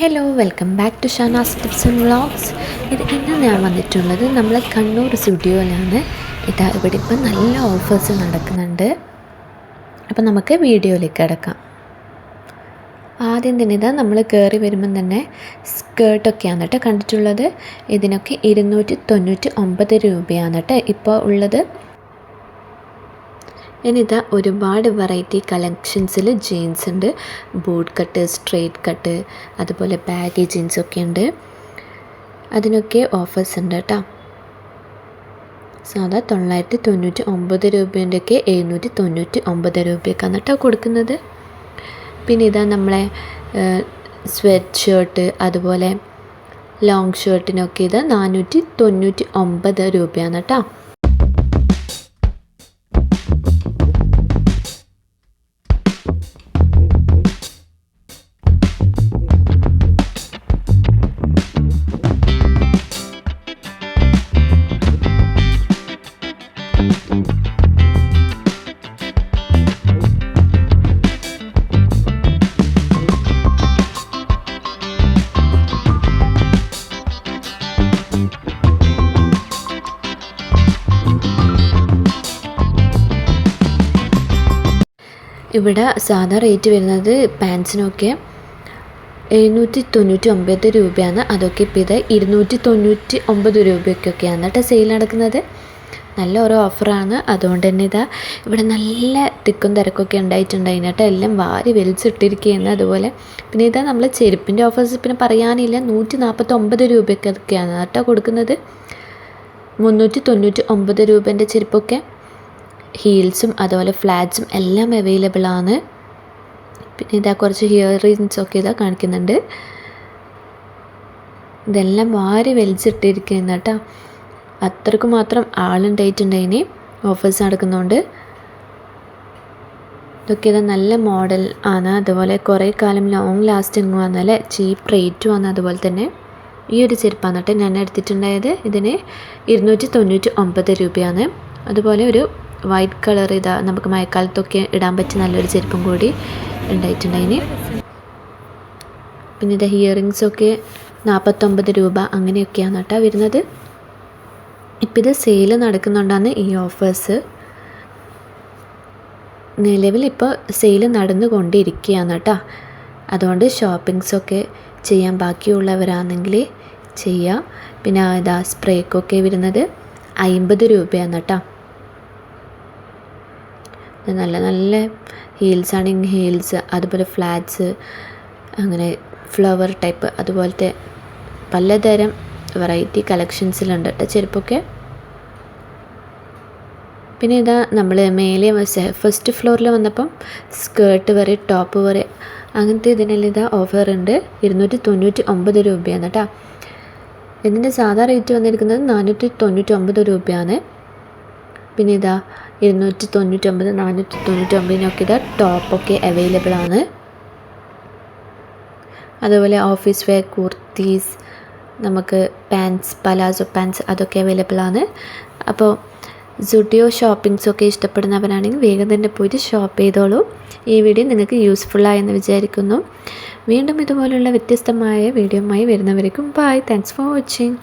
Hello welcome back to Shanaz tips and vlogs ഇത് ഇന്ന് ഞാൻ വന്നിട്ടുള്ളത് നമ്മൾ കണ്ണൂർ സ്റ്റുഡിയോയിലാണ്. ഇതാ ഇവിടെ ഇപ്പം നല്ല ഓഫേഴ്സ് നടക്കുന്നുണ്ട്. അപ്പം നമുക്ക് വീഡിയോയിലേക്ക് കിടക്കാം. ആദ്യം തന്നെ ഇതാ നമ്മൾ കയറി വരുമ്പം തന്നെ സ്കേർട്ടൊക്കെയാണ് കേട്ടോ കണ്ടിട്ടുള്ളത്. ഇതിനൊക്കെ ഇരുന്നൂറ്റി തൊണ്ണൂറ്റി ഒമ്പത് രൂപയാണ് കേട്ടോ ഇപ്പോൾ ഉള്ളത്. ഇനിതാ ഒരുപാട് വെറൈറ്റി കളക്ഷൻസിൽ ജീൻസ് ഉണ്ട്. ബൂട്ട് കട്ട് സ്ട്രെയിറ്റ് കട്ട് അതുപോലെ ബാഗി ജീൻസ് ഒക്കെ ഉണ്ട്. അതിനൊക്കെ ഓഫേഴ്സ് ഉണ്ട് കേട്ടോ. സാധാ തൊള്ളായിരത്തി തൊണ്ണൂറ്റി ഒമ്പത് രൂപേന്റെയൊക്കെ എഴുന്നൂറ്റി തൊണ്ണൂറ്റി ഒമ്പത് രൂപയൊക്കെയാണ് കേട്ടോ കൊടുക്കുന്നത്. പിന്നെ ഇതാ നമ്മളെ സ്വെറ്റ് ഷർട്ട് അതുപോലെ ലോങ് ഷർട്ടിനൊക്കെ ഇത് നാനൂറ്റി തൊണ്ണൂറ്റി ഒമ്പത് രൂപയാണ് കേട്ടോ. ഇവിടെ സാധാ റേറ്റ് വരുന്നത് പാൻസിനൊക്കെ എഴുന്നൂറ്റി തൊണ്ണൂറ്റി ഒമ്പത് രൂപയാണ്. അതൊക്കെ ഇപ്പോൾ ഇത് ഇരുന്നൂറ്റി തൊണ്ണൂറ്റി ഒമ്പത് രൂപയ്ക്കൊക്കെയാണ് കേട്ടോ സെയിൽ നടക്കുന്നത്. നല്ല ഓരോ ഓഫറാണ് അതുകൊണ്ട് തന്നെ ഇതാ ഇവിടെ നല്ല തിക്കും തിരക്കൊക്കെ ഉണ്ടായിട്ടുണ്ട് കേട്ടോ. എല്ലാം വാരി വലിച്ചിട്ടിരിക്കുകയാണ് അതുപോലെ. പിന്നെ ഇതാ നമ്മൾ ചെരുപ്പിന്റെ ഓഫേഴ്സ് പിന്നെ പറയാനില്ല. നൂറ്റി നാൽപ്പത്തൊമ്പത് രൂപയ്ക്കൊക്കെയാണ് കേട്ടോ കൊടുക്കുന്നത്. മുന്നൂറ്റി തൊണ്ണൂറ്റി ഒമ്പത് രൂപേന്റെ ചെരുപ്പൊക്കെ. ഹീൽസും അതുപോലെ ഫ്ലാറ്റ്സും എല്ലാം അവൈലബിൾ ആണ്. പിന്നെ ഇതാ കുറച്ച് ഹിയർ റിങ്സ് ഒക്കെ ഇതാ കാണിക്കുന്നുണ്ട്. ഇതെല്ലാം വാരി വലിച്ചിട്ടിരിക്കുന്ന കേട്ടോ. അത്രയ്ക്ക് മാത്രം ആളുണ്ടായിട്ടുണ്ട് ഇനി. ഓഫേഴ്സ് നടക്കുന്നതുകൊണ്ട് ഇതൊക്കെ ഇതാ നല്ല മോഡൽ ആണ്. അതുപോലെ കുറേ കാലം ലോങ് ലാസ്റ്റിംഗ് വന്നാൽ ചീപ്പ് റേറ്റും ആണ് അതുപോലെ തന്നെ. ഈ ഒരു ചെരുപ്പാണ് കേട്ടോ ഞാൻ എടുത്തിട്ടുണ്ടായത്. ഇതിന് ഇരുന്നൂറ്റി തൊണ്ണൂറ്റി ഒമ്പത് രൂപയാണ്. അതുപോലെ ഒരു വൈറ്റ് കളർ ഇതാ നമുക്ക് മഴക്കാലത്തൊക്കെ ഇടാൻ പറ്റിയ നല്ലൊരു ചെരുപ്പും കൂടി ഉണ്ടായിട്ടുണ്ടായിന് പിന്നെ ഇത് ഹിയറിങ്സൊക്കെ നാൽപ്പത്തൊമ്പത് രൂപ അങ്ങനെയൊക്കെയാണ് കേട്ടോ വരുന്നത്. ഇപ്പം ഇത് സെയിൽ നടക്കുന്നുണ്ടാണ് ഈ ഓഫേഴ്സ് നിലവിൽ ഇപ്പോൾ സെയിൽ നടന്നുകൊണ്ടിരിക്കുകയാണ് കേട്ടോ. അതുകൊണ്ട് ഷോപ്പിങ്സൊക്കെ ചെയ്യാൻ ബാക്കിയുള്ളവരാണെങ്കിൽ ചെയ്യാം. പിന്നെ ഇതാ സ്പ്രേക്കൊക്കെ വരുന്നത് അമ്പത് രൂപയാണ് കേട്ടോ. നല്ല നല്ല ഹീൽസ് ആണെങ്കിൽ ഹീൽസ് അതുപോലെ ഫ്ലാറ്റ്സ് അങ്ങനെ ഫ്ലവർ ടൈപ്പ് അതുപോലത്തെ പലതരം വെറൈറ്റി കളക്ഷൻസിലുണ്ട് കേട്ടോ ചെരുപ്പൊക്കെ. പിന്നെ ഇതാ നമ്മൾ മേലെ ഫസ്റ്റ് ഫ്ലോറിൽ വന്നപ്പം സ്കേർട്ട് വരെ ടോപ്പ് വരെ അങ്ങനത്തെ ഇതിനെല്ലാം ഇതാ ഓഫർ ഉണ്ട്. ഇരുന്നൂറ്റി തൊണ്ണൂറ്റി ഒമ്പത് രൂപയാണ് കേട്ടോ ഇതിന്റെ സാധാ റേറ്റ് വന്നിരിക്കുന്നത് നാനൂറ്റി തൊണ്ണൂറ്റി ഒമ്പത് രൂപയാണ്. പിന്നെ ഇതാ ഇരുന്നൂറ്റി തൊണ്ണൂറ്റൊമ്പത് നാനൂറ്റി തൊണ്ണൂറ്റൊമ്പതിനൊക്കെ ഇത് ടോപ്പൊക്കെ അവൈലബിൾ ആണ്. അതുപോലെ ഓഫീസ് വെയർ കുർത്തീസ് നമുക്ക് പാൻസ് പലാസോ പാൻസ് അതൊക്കെ അവൈലബിൾ ആണ്. അപ്പോൾ സുഡിയോ ഷോപ്പിംഗ്സൊക്കെ ഇഷ്ടപ്പെടുന്നവരാണെങ്കിൽ വേഗം തന്നെ പോയിട്ട് ഷോപ്പ് ചെയ്തോളൂ. ഈ വീഡിയോ നിങ്ങൾക്ക് യൂസ്ഫുള്ളായെന്ന് വിചാരിക്കുന്നു. വീണ്ടും ഇതുപോലുള്ള വ്യത്യസ്തമായ വീഡിയോമായി വരുന്നവരേക്കും ബൈ താങ്ക്സ് ഫോർ വാച്ചിങ്